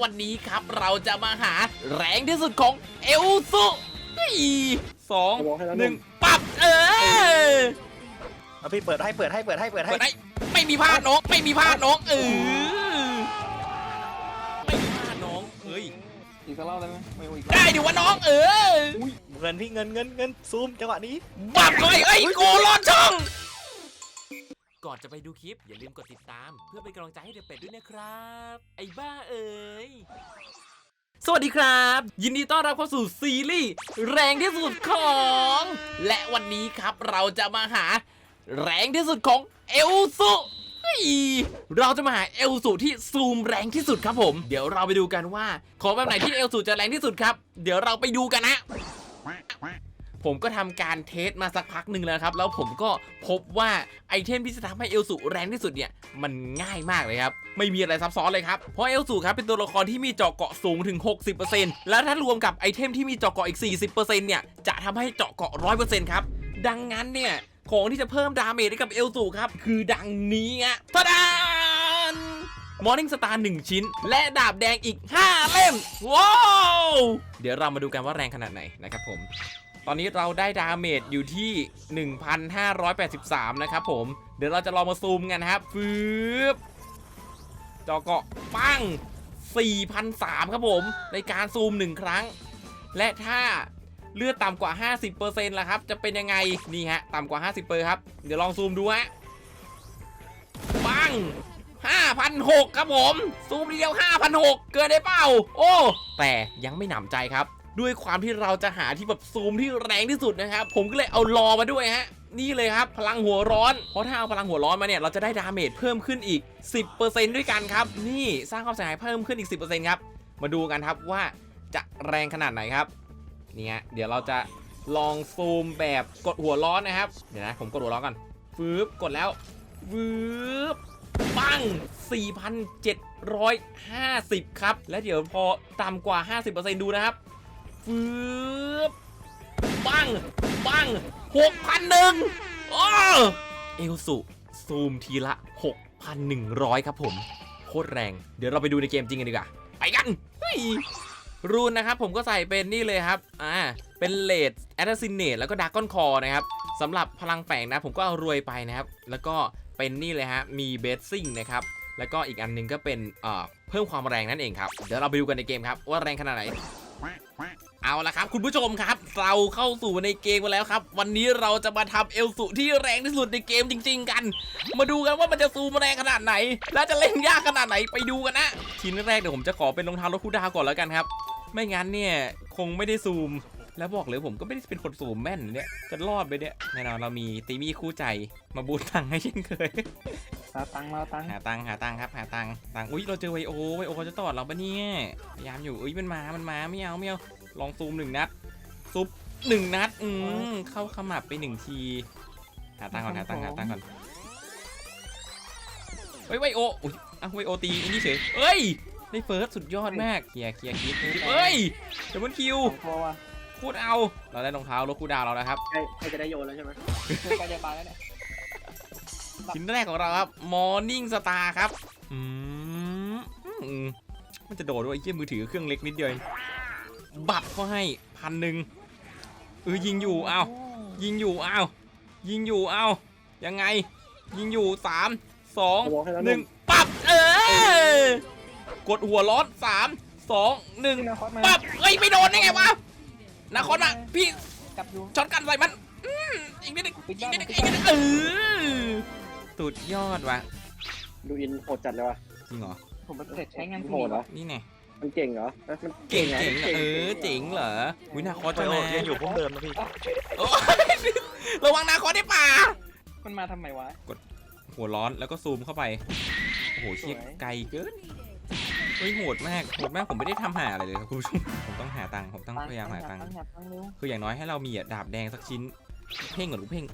วันนี้ครับเราจะมาหาแรงที่สุดของเอลซุสี่สองบอกให้แล้วหนึ่งนุ่มปับเออเอาพี่เปิดให้เปิดให้เปิดให้เปิดให้เปิดให้ไม่มีพลาดน้อง ไม่มีพลาดน้องเออไม่มีพลาดน้องเฮ้ยอีกสักรอบได้ไหมไม่เอาอีกได้ดิวะน้องเออเงินพี่เงินเงินเงินซูมจังหวะนี้บับเลยเอ้ยกูรอดช่อง ก่อนจะไปดูคลิป อย่าลืมกดติดตาม เพื่อเป็นกำลังใจให้เดอะเป็ดด้วยนะครับ ไอ้บ้าเอ๋ยสวัสดีครับ ยินดีต้อนรับเข้าสู่ซีรีส์แรงที่สุดของ และวันนี้ครับเราจะมาหา แรงที่สุดของเอลซุเฮ้ยเราจะมาหาเอลสูที่ซูมแรงที่สุดครับผม เดี๋ยวเราไปดูกันว่า ของแบบไหนที่เอลสูจะแรงที่สุดครับ เดี๋ยวเราไปดูกันนะ ผมก็ทำการเทสมาสักพักหนึ่งแล้วครับ แล้วผมก็พบว่าไอเทมที่จะทำให้เอลสูแรงที่สุดเนี่ย มันง่ายมากเลยครับ ไม่มีอะไรซับซ้อนเลยครับ เพราะเอลสูครับเป็นตัวละครที่มีเจาะเกาะสูงถึง 60%แล้วถ้ารวมกับไอเทมที่มีเจาะเกาะอีก 40%เนี่ย จะทำให้เจาะเกาะ 100%ครับ ดังนั้นเนี่ยของที่จะเพิ่มดาเมจให้กับเอลสูครับ คือดังนี้อะทะดานมอร์นิ่งสตาร์หนึ่งชิ้น และดาบแดงอีก 5 เล่ม ว้าว เดี๋ยวเรามาดูกันว่าแรงขนาดไหนนะครับผม ตอนนี้เราได้ดาเมจอยู่ที่ 1,583 นะครับผม เดี๋ยวเราจะลองมาซูมกันครับฟืบจอเกาะปั้ง4,003ครับผม ในการซูม 1 ครั้ง และถ้าเลือดต่ำกว่า 50%ล่ะครับ จะเป็นยังไง นี่ฮะ ต่ำกว่า 50%ครับ เดี๋ยวลองซูมดูฮะปั้ง5,006ครับผม ซูมทีเดียว 5,006 เกินได้เปล่า โอ้ แต่ยังไม่หนำใจครับ ด้วยความที่เราจะหาที่แบบซูมที่แรงที่สุดนะครับ ผมก็เลยเอารอมาด้วยฮะนี่เลยครับ พลังหัวร้อน เพราะถ้าเอาพลังหัวร้อนมาเนี่ย เราจะได้ดาเมจเพิ่มขึ้นอีก 10%ด้วยกันครับ นี่สร้างความเสียหายเพิ่มขึ้นอีก 10%ครับ มาดูกันครับว่าจะแรงขนาดไหนครับเนี่ฮะเดี๋ยวเราจะลองซูมแบบกดหัวร้อนนะครับ เดี๋ยวนะผมกดหัวร้อนก่อนฟืบกดแล้วฟืบปัง4,750 ครับ และเดี๋ยวพอต่ำกว่า 50%ดูนะครับ ฟืบปังปัง6,001โอ้เอลสุซูมทีละ 6,100 ครับผม โคตรแรง เดี๋ยวเราไปดูในเกมจริงกันดีกว่า ไปกันรูนนะครับผมก็ใส่เป็นนี่เลยครับ อ่า เป็นเลดแอตซินเนตแล้วก็ดากอนคอนะครับสำหรับพลังแฝงนะผมก็เอารวยไปนะครับ แล้วก็เป็นนี่เลยฮะ มีเบสซิ่งนะครับ แล้วก็อีกอันหนึงก็เป็นเอ่อเพิ่มความแรงนั่นเองครับ เดี๋ยวเราไปดูกันในเกมครับว่าแรงขนาดไหน เอาละครับ คุณผู้ชมครับ เราเข้าสู่ในเกมกันแล้วครับ วันนี้เราจะมาทำเอลสุที่แรงที่สุดในเกมจริง ๆ กัน มาดูกันว่ามันจะซูมแรงขนาดไหน และจะเล่นยากขนาดไหนไปดูกันนะชิ้นแรกเดี๋ยวผมจะขอเป็นรองเท้ารถคูดาวก่อนแล้วกันครับ ไม่งั้นเนี่ยคงไม่ได้ซูม แล้วบอกเลยผมก็ไม่ได้เป็นคนซูมแม่นเนี่ยจะรอดไปเนี่ยแน่นอนเรามีตีมี่คู่ใจมาบูทตังให้เช่นเคย หาตังค์มาเอาตังค์หาตังค์หาตังค์ครับหาตังค์ตังค์อุ้ยเราเจอไวโอไวโอเขาจะตอดเราปะเนี่ยพยายามอยู่อุ้ยมันมามันมาไม่เอาไม่เอาลองซูมหนึ่งนัดซุปหนึ่งนัดอืมเข้าขมับไปหนึ่งที หาตังค์ก่อนหาตังค์หาตังค์ก่อนเฮ้ยไวโออุ้ยอะไวโอตีอันนี้เฉยเอ้ยได้เฟิร์สสุดยอดมากเคลียร์เคลียร์คลิปเอ้ยเดบเบิลคิวสองตัวว่ะพูดเอาเราได้รองเท้ารถคูดาวเราแล้วครับใกล้ใกล้จะได้โยนแล้วใช่ไหมใกล้จะบานแล้วเนี่ย ชิ้นแรกของเราครับ Morning Star ครับอืมอืมมันจะโดดด้วยไอ้เหี้ยมือถือเครื่องเล็กนิดเดียวเองบัตรเขาให้พันหนึ่งเออยิงอยู่อ้าวยิงอยู่อ้าวยิงอยู่อ้าวยังไง ยิงอยู่สามสองบอกให้แล้วหนึ่งปับเออกดหัวร้อนสามสองหนึ่งนี่นะคอสมาปับเอ้ยไม่โดนได้ไงวะนาคอนมาพี่จับอยู่ช็อตกันใส่มันอืมอีกนิดนึงปิดอีกได้นิดนึงปิอีดกได้นิดนึงเออ สุดยอดว่ะดูอินโหดจัดเลยว่ะจริงเหรอ ผมเสร็จใช้งานโหดเหรอนี่ไงมันเก่งเหรอมันเก่งหรอเจ๋งเหรอเออเจ๋งเหรอวินาคอสจะจะมายังอยู่พวกเดิมนะพี่โอ้ยระวังนาคอสได้ป่า มันมาทำไมวะ หัวร้อนแล้วก็ซูมเข้าไป โอ้โหเชี่ยสวย ไกลเกินเฮ้ยโหดมากโหดมากผมไม่ได้ทำหาอะไรเลยครับคุณผู้ชมผมต้องหาตังค์ผมต้องพยายามหาตังค์หาตังค์เร็วคืออย่างน้อยให้เรามีอะดาบแดงสักชิ้น เพ่งก่อนลูกเพ่ง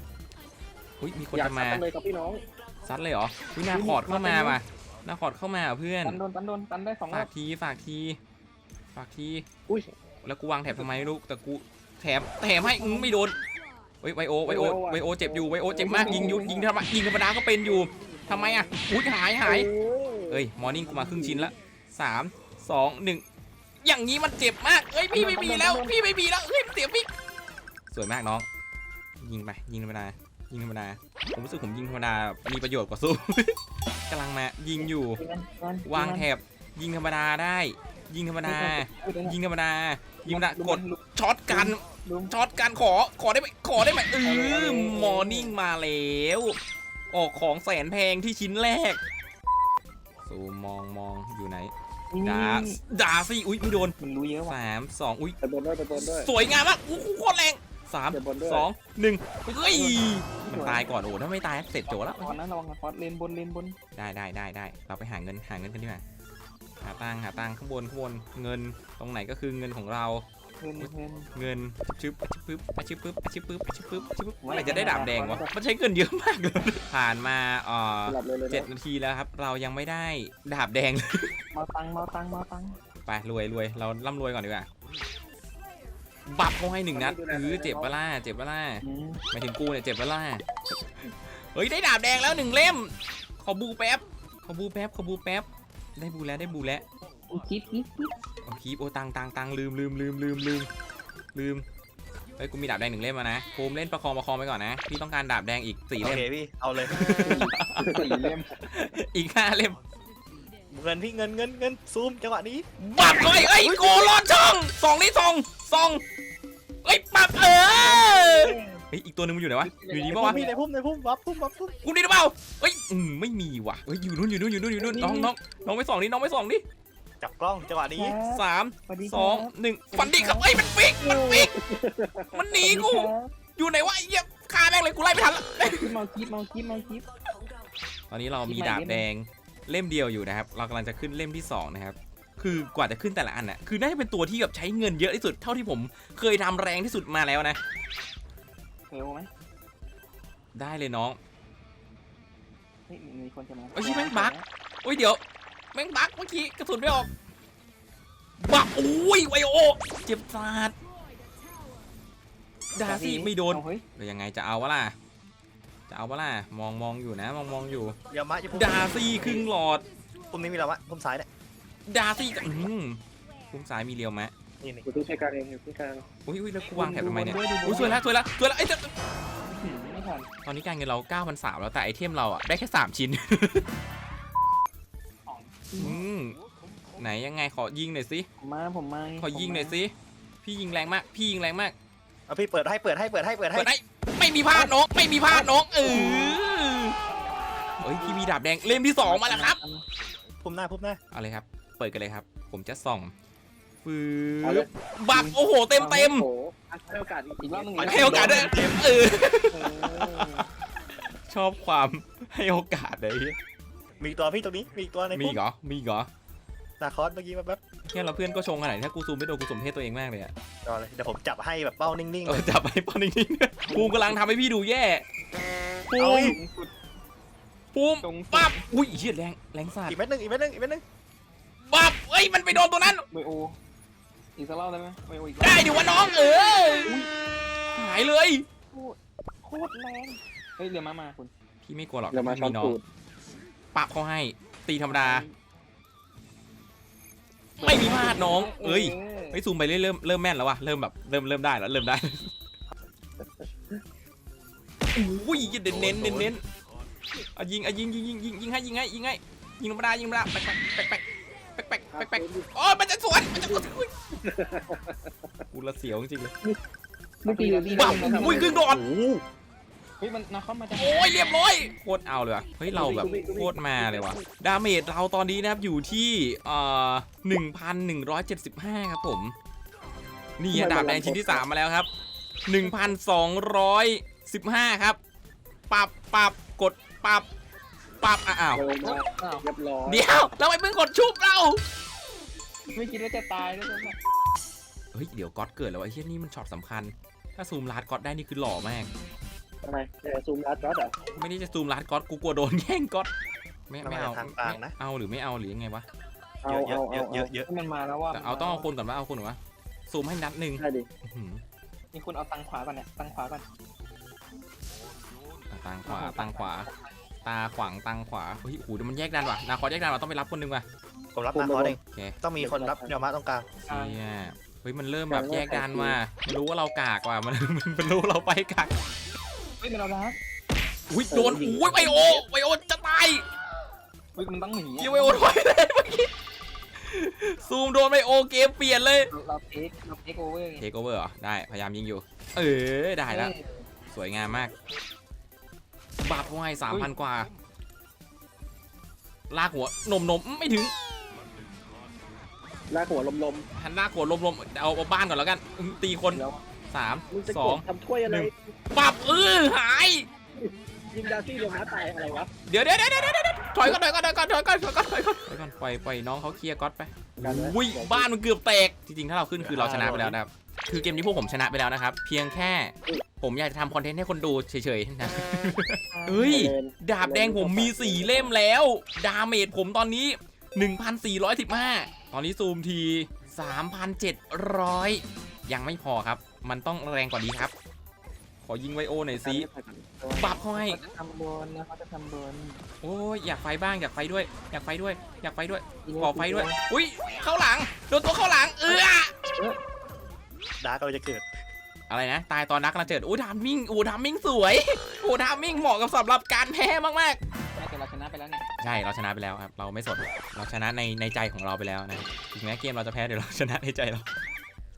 อุ้ยมีคนอยากจะมาทำเลยกับพี่น้องซัดเลยเหรอวินาคอร์ดเข้ามาว่ะนาคอร์ดเข้ามาว่ะเพื่อนตันโดนตันโดนตันได้สองรฝาอกบทีฝากทีฝากทีอุ้ย แล้วกูวางแถบทำไมไม่รู้แต่กูแถมแถมให้อืมไม่โดนเฮ้ยไวโอไวโอไวโอเจ็บอยู่ไวโอเจ็บมากยิงอยู่ยิงธรรมดายิงธรรมดาก็เป็นอยู่ทำไมอะอุ้ยหายหายเออเอ้ย มอร์นิ่งกูมาครึ่งชิ้นละสามสองหนึ่งอย่างนี้มันเจ็บมาก เอ้ย พี่ไม่มีแล้ว พี่ไม่มีแล้วเฮ้ยเสียพี่ สวยมากน้อง ยิงไป ยิงธรรมดา ยิงธรรมดา ผมรู้สึกผมยิงธรรมดา มีประโยชน์กว่าสู้ กำลังมายิงอยู่ วางแถบยิงธรรมดาได้ ยิงธรรมดา ยิงธรรมดา ยิงธรรมดากดช็อตกันลุมช็อตกันขอ ขอได้ไหมขอได้ไหมเออมอร์นิ่งมาแล้ว ออกของแสนแพงที่ชิ้นแรกซูมมองมองอยู่ไหนดาดาสิอุ้ยไม่โดนมันรู้เยอะว่ะสามสองอุ้ยแต่บนด้วยแต่บนด้วย สวยงามมากอู้หูโคตรแรงสามเดี๋ยวบนด้วยสองหนึ่งเฮ้ย มันตายก่อนโอ้ถ้าไม่ตายเสร็จโจแล้วฟอสนะระวังนะฟอสเลนบนเลนบนได้ได้ได้ได้เราไปหาเงินหาเงินกันดีกว่าหาตังค์หาตังค์ข้างบนข้างบนเงินตรงไหนก็คือเงินของเราเพื่อนเพื่อนเงินชึบชึบปึ๊บชึบปึ๊บชึบปึ๊บชึบปึ๊บชึบปึ๊บไม่เมื่อไหร่จะได้ดาบแดงวะไม่ได้มันใช้เงินเยอะมากเลยผ่านมาเอ่อหลับเลยเลยเจ็ดนาทีแล้วครับ เรายังไม่ได้ดาบแดงเลยมาตังมาตังมาตังไปรวยรวยเราร่ำรวยก่อนดีกว่า บับเขาให้หนึ่งนัดเออเจ็บปะล่ะเจ็บปะล่ะอืมหมายถึงกูเนี่ยเจ็บปะล่ะเฮ้ยได้ดาบแดงแล้วหนึ่งเล่ม ขอบูแป๊บ ขอบูแป๊บขอบูแป๊บ ได้บูแล้วได้บูแล้วอีกคิดคิดคิดโอ้คีบโอตังตังตังลืมลืมลืมลืมลืมลืมเฮ้ยกูมีดาบแดงหนึ่งเล่มมานะภูมิเล่นประคองประคองไปก่อนนะพี่ต้องการดาบแดงอีกสี่โอเล่มเคพี่ เอาเลย สี่เล่ม อีกห้าเล่ม เงินพี่เงินเงินเงินซูมจังหวะนี้ปับเลยเอ้ยโกรอดช่องสองนี่สองสองเอ้ยปับเออเฮ้ยอีกตัวหนึงมันอยู่ไหนวะอยู่ดีปะวะพี่ในพุ่มในพุ่มวับพุ่มวับพุ่ม กูนี่หรือเปล่าเอ้ยอืมไม่มีว่ะเฮ้ยอยู่นู่นอยู่นู่นอยู่นู่นอยู่นู่นน้องน้องน้องไปสองนี่น้องไปสองนี่จับกล้องจังหวะนี้สามสวัสดีสองหนึ่งฟันดีครับเอ้ยมันฟิกมันฟิกมันหนีกู อยู่ไหนวะไอ้เหี้ยฆ่าแม่งเลยกูไล่ไม่ทันละคิดเมาคิดเมาคิดเมาคิดตอนนี้เรามีดาบแดง เล่มเดียวอยู่นะครับ เรากำลังจะขึ้นเล่มที่สองนะครับ คือกว่าจะขึ้นแต่ละอันน่ะ คือน่าจะเป็นตัวที่แบบใช้เงินเยอะที่สุด เท่าที่ผมเคยทำแรงที่สุดมาแล้วนะเฟลไหมได้เลยน้องเฮ้ยมีคนจะมาเอ้ยแม่งบั๊กโอ้ยเดี๋ยว แม่งบักเมื่อกี้กระสุนไม่ออก บักอุ้ยไวโอ เจ็บสาดดาซี่ไม่โดนเอาเฮ้ยแล้วยังไงจะเอาวะล่ะ จะเอาวะล่ะมองมองอยู่นะ มองมองอยู่อย่ามาอย่าพุ่มดาซี่ครึ่งหลอด พุ่มนี้มีแล้ววะพุ่มซ้ายเนี่ยดาซี่กับอืมพุ่มซ้ายมีเรียวไหมนี่นี่กูต้องใช้การเองอยู่ที่การอุ้ยอุ้ยแล้วกูวางแถบทำไมเนี่ยดูบนอุ้ยสวยแล้วสวยแล้วสวยแล้วไอ้ยแต่หืมไม่ทันตอนนี้การเงินเรา9 0 0 3แล้วแต่ไอเทมเราอะได้แค่ 3 ชิ้น อืมไหนยังไงขอยิงหน่อยสิผมมาผมมาขอยิงหน่อยสิพี่ยิงแรงมาก พี่ยิงแรงมากเอาพี่เปิดให้เปิดให้เปิดให้เปิดให้ เปิดได้ ไม่มีพลาดน้องไม่มีพลาดน้องเออเฮ้ยพี่มีดาบแดงเล่มที่สองมาแล้วครับพุ่มหน้าพุ่มหน้าเอาเลยครับ เปิดกันเลยครับ ผมจะส่องฟืเอาเลยบบักโอ้โหเต็มเต็มโอ้โหให้โอกาสอีกรอบหนึงให้โอกาสด้วยเออเออชอบความให้โอกาสเลยมีอีกตัวพี่ตรงนี้มีอีกตัวในมีพุ่มเหรอมีเหรอนาคอสเมื่อกี้แบบ แบบแค่เราเพื่อนก็ชงขนาดนี้ถ้ากูซูมไม่โดนกูสมเพศตัวเองมากเลยอะรอเลยเดี๋ยวผมจับให้แบบเป้านิ่งๆเอเลอยจับไอ้ปอนนิ่งๆภูมิกำลังทำให้พี่ดูแย่ภูเอามิอีกภูมิตรงปั๊บอุ้ยเหี้ยแรงแรงสัตอีว์กเม็ดหนึงอีกเม็ดหนึงอีกเม็ดหนึงปั๊บเอ้ยมันไปโดนตัวนั้นเบโอ อีกสักรอบได้ไหมเบโออีกรอบได้ดิวะน้องเออหายเลยโคตรแรงเฮ้ยเรือมามาคุณพี่ไม่กลัวหรอกเรือมาพี่ช็อมีตน้องตูดปั๊บเขาให้ตีธรรมดา ไม่มีพลาดน้องเอ้ยไฮ้ซูมไปเรื่อยเริ่มเริ่มแม่นแล้ววะเริ่มแบบเริ่มเริ่มได้แล้วเริ่มได้โอ้ยเด่นเน้นเน้นเน้นอะยิงอะยิงยิงยิงยิงยิงให้ยิงให้ยิงให้ยิงธรรมดายิงธรรมดาแปลกแปลกแปลกแปลกแปลกแปลกโอ้ยมันจะสวนมันจะสวนกูละเสียวจริงเลยเมื่อกี้บ้าอุ้ยครึ่งดอด เฮ้ยมันนาคอมมาจากโอ้ยเรียบร้อยโคตรเอาเลยว่ะเฮ้ยเราแบบโคตรมาเลยว่ะดาเมจเราตอนนี้นะครับอยู่ที่เอ่อหนึ่งพันหนึ่งร้อยเจ็ดสิบห้าครับผม นี่อะดาบแดงชิ้นที่สามมาแล้วครับหนึ่งพันสองร้อยสิบห้าครับปับปับกดปับปับอะอ้าวเร็วมากอ้าวเรียบร้อยเดี๋ยวเราไปเพิ่งกดชุบเรา ไม่คิดว่าจะตายด้วยซ้ำเฮ้ยเดี๋ยวก๊อตเกิดแล้วไอ้เหี้ยนี่มันช็อตสำคัญ ถ้าซูมลาดก๊อตได้นี่คือหล่อมาก ทำไมจะซูมลัดก็เหรอไม่ได้จะซูมลาดก๊อตกูกลัวโดนแย่งก๊อตไม่ไม่เอาทางกลางนะ ไม่เอาหรือไม่เอาหรือยังไงวะเอาเยอะเอาเยเอาอะเยอะเยอะให้มันมาแล้วว่าแต่เอาต้องเอาคนก่อนว่าเอาคนก่อนว่าซูมให้นัดหนึ่งใช่ดิอื้อหือนี่คุณเอาตังขวาก่อนเนี่ยตังขวาก่อนอะตั้งขวาตั้งขวา ตาขวางตังขวาเฮ้ยโอ้โหเดี๋ยวมันแยกดันว่ะนาคอสแยกดันว่ะต้องไปรับคนหนึงว่ะผมรับนาคอสเอง โอเค ต้องมีคนรับยามาตรงกลางเชี่ยเฮ้ยมันเริ่มแบบแยกดันว่ะมันรู้ว่าเรากากว่ะมันมันมันรู้ว่าเราไปกาก เฮ้ยมันเอาดักอุ้ยโดนอุ้ยไบโอไบโอจะตายเฮ้ยมันต้องหนียิงไบโอถอยเลยเมื่อกี้ซูมโดนไบโอเกมเปลี่ยนเลยเราเทคเราเทคโอเวอร์ไงเทคโอเวอร์เหรอได้พยายามยิงอยู่ เออได้แล้วสวยงามมากบาปห้อยสามพันกว่า ลากหัวนมนมไม่ถึง ลากหัวลมหันลากหัวลมลมเอาเอาบ้านก่อนแล้วกันอืมตีคนๆแล้ว สามมึงจะสกองดทำถ้วยอะไรหนึ่ง ปรับเออหาย ยิงดาซี่เรือม้าตายอะไรวะเดี๋ยวเดี๋ยวเดี๋ยวเดี๋ยวเดี๋ยวถอยก่อนถอยก่อนถอยก่อนถอยก่อนถอยก่อนถอยก่อนถอยก่อนปล่อยปล่อยน้องเขาเคลียร์ก๊อตไปอุ้ยบ้านมันเกือบแตกจริงๆถ้าเราขึ้นคือเราชนะไปแล้วนะครับคือเกมนี้พวกผมชนะไปแล้วนะครับเพียงแค่ผมอยากจะทำคอนเทนต์ให้คนดูเฉยๆนะเฮ้ยดาบแดงผมมี 4 เล่มแล้ว ดาเมจผมตอนนี้ 1,415 ตอนนี้ซูมที 3,700 ยังไม่พอครับ มันต้องแรงกว่านี้ครับ ขอยิงไวโอหน่อยสิบับเข้าให้ เขาจะทำบนนะเขาจะทำบนโอ้ยอยากไฟบ้างอยากไฟด้วย อยากไฟด้วย อยากไฟด้วยขอไฟด้วย อุ้ยเข้าหลังโดนตัวเข้าหลังเออดาร์กเราจะเกิด อะไรนะ ตายตอนนักกระเจิดโอ้ยทามมิ่งโอ้ทามมิ่งสวยโอ้ทามมิ่งเหมาะกับสำหรับการแพ้มากน่าจะเราชนะไปแล้วเนี่ยๆ ใช่เราชนะไปแล้วครับ เราไม่สนเราชนะในในใจของเราไปแล้วนะถึงแม้เกมเราจะแพ้เดี๋ยวเราชนะในใจเรา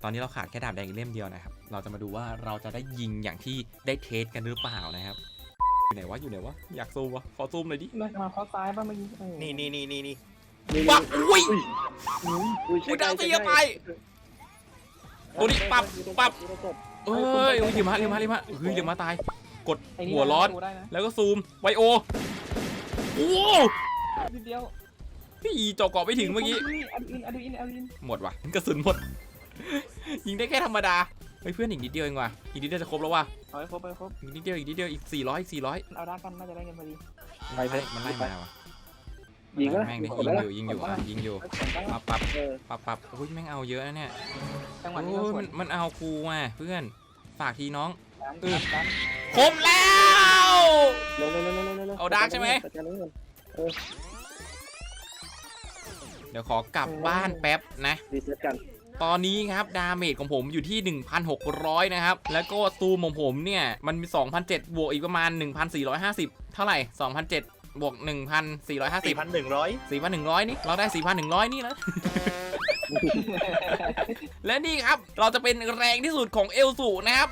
ตอนนี้เราขาดแค่ดาบแดงอีกเล่มเดียวนะครับ เราจะมาดูว่าเราจะได้ยิงอย่างที่ได้เทสกันหรือเปล่านะครับ อยู่ไหนวะ อยู่ไหนวะ อยากซูมวะ ขอซูมหน่อยดิมามาเข้าซ้ายป่ะเมื่อกี้เออนี่นี่นี่นี่นี่ปับอุ้ยอุ้ย อุ้ยดาวเสียไปโอ้ดิปับปับเอ้ยอุ้ยลิมาลิมาลิมาเฮ้ยลิมาตาย กดไอ้นี่หัวร้อนได้นะแล้วก็ซูม ไวโอ โอ้นิดเดียวพี่จอกเกาะไม่ถึงเมื่อกี้ อัดอินอัดอินอัดอิน หมดว่ะกระสุนหมด ยิงได้แค่ธรรมดาเฮ้ยเพื่อนอีกนิดเดียวเองว่ะอีกนิดเดียวจะครบแล้วว่ะเอาไปครบไปครบอีกนิดเดียวอีกนิดเดียวอีก400อีก400เอาด้านกันน่าจะได้เงินพอดีมันไล่มันไล่มาว่ะยิงวะแม่งดิยิงอยู่ยิงอยู่อะยิงอยู่ปับปับเออปับปับโอ้ยแม่งเอาเยอะนะเนี่ยจังหวะโอ้นี้เรายสวมันนมันเอากูว่ะเพื่อนฝากทีน้องเออดันครบแล้ว เร็วเร็วเร็วเร็วเร็วร็วเอาดาร์กใช่ไหมจัดการเรื่องเงินเดี๋ยวขอกลับบ้านแป๊บนะรีเซ็ตกัน ตอนนี้ครับดาเมจของผมอยู่ที่ 1,600 นะครับ แล้วก็ซูมของผมเนี่ย มันมี2,007บวกอีกประมาณ 1,450 เท่าไหร่2,007บวกสี่1,450พันหนึ่งร้อย4,100 นี่ เราได้ 4,100 นี่แล้วและนี่ครับเราจะเป็นแรงที่สุดของเอลสูนะครับ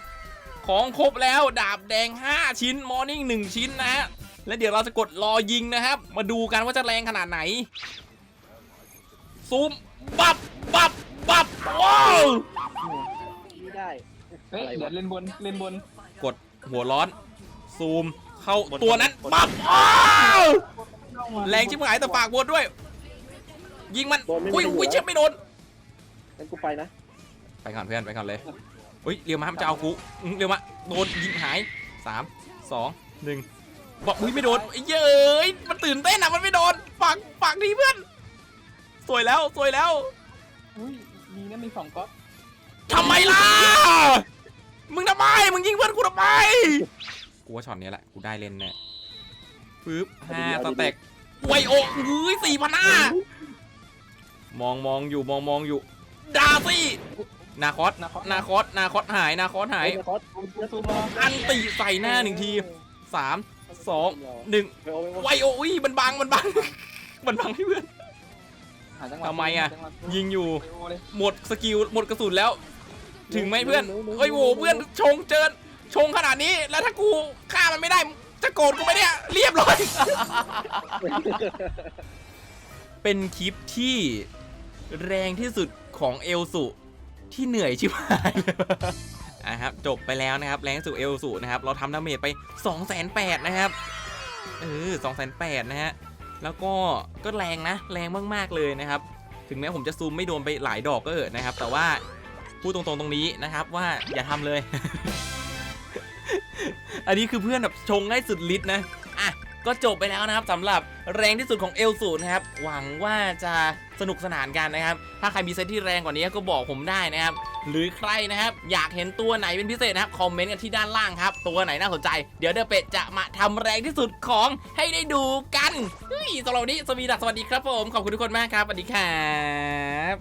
ของครบแล้วดาบแดง 5 ชิ้นมอร์นิ่ง1 ชิ้นนะฮะและเดี๋ยวเราจะกดรอยิงนะครับ มาดูกันว่าจะแรงขนาดไหน ซูม ปับปับ ปับว้าวไม่ได้เฮ้ยเดี๋ยวเล่นบนเล่นบนกดหัวร้อน ซูมเข้าตัวนั้นปับอ้าวแรงชิบหายแต่ปากบนด้วย ยิงมันอุ้ยอุ้ยเจ็บไม่โดนงั้นกูไปนะไปก่อนเพื่อนไปก่อนเลยเฮ้ยเรียวมามันจะเอากูอื้อเรียวมาโดนยิงหายสามสองหนึ่งบอกอุ้ยไม่โดนไอ้เย้ยมันตื่นเต้นอะมันไม่โดนปากปากดีเพื่อนสวยแล้วสวยแล้วอุ้ย ดีนะมีสองก๊อตทำไมล่ะ มึงทำไม มึงยิงเพื่อนกูทำไม กูว่าช็อตนี้แหละ กูได้เล่นแน่ปึ๊บห้าสแต็กไวโอเฮ้ยสี่พันห้ามองมองอยู่มองมองอยู่ ดาซี่ นาคอส นาคอส นาคอสนาคอสหาย นาคอสหายนาคอสจะซูมรออันติใส่หน้าหนึ่งทีสามสองหนึ่งไวโออุ้ยมันบัง มันบัง มันบังให้เพื่อน หาจังหวะทำไมอะจังหวะยิงอยู่ ไปโอเลย หมดสกิลหมดกระสุนแล้ว ถึงไหมเพื่อนเฮ้ยโหเพื่อนชงเจินชงขนาดนี้แล้วถ้ากูฆ่ามันไม่ได้จะโกรธกูไหมเนี่ยเรียบร้อย เป็นคลิปที่แรงที่สุดของเอลสุที่เหนื่อยชิบหายเลยอะครับจบไปแล้วนะครับแรงที่สุดเอลสุนะครับเราทำดาเมจไป 2 8 0 0 0นะครับเออ2 8 0 0 0นะฮะ แล้วก็ก็แรงนะ แรงมากๆเลยนะครับ ถึงแม้ผมจะซูมไม่โดนไปหลายดอกก็เออะนะครับ แต่ว่าพูดตรงๆตรงนี้นะครับว่าอย่าทำเลย อันนี้คือเพื่อนแบบชงให้สุดฤทธิ์นะอะก็จบไปแล้วนะครับสำหรับแรงที่สุดของเอลสูนะครับ หวังว่าจะสนุกสนานกันนะครับ ถ้าใครมีเซตที่แรงกว่านี้ก็บอกผมได้นะครับ หรือใครนะครับ อยากเห็นตัวไหนเป็นพิเศษนะครับ คอมเมนต์กันที่ด้านล่างครับ ตัวไหนน่าสนใจ เดี๋ยวเดอะเป็ดจะมาทำแรงที่สุดของให้ได้ดูกันเฮ้ยสำหรับวันนี้สวีดัสสวัสดีครับผม ขอบคุณทุกคนมากครับ สวัสดีครับ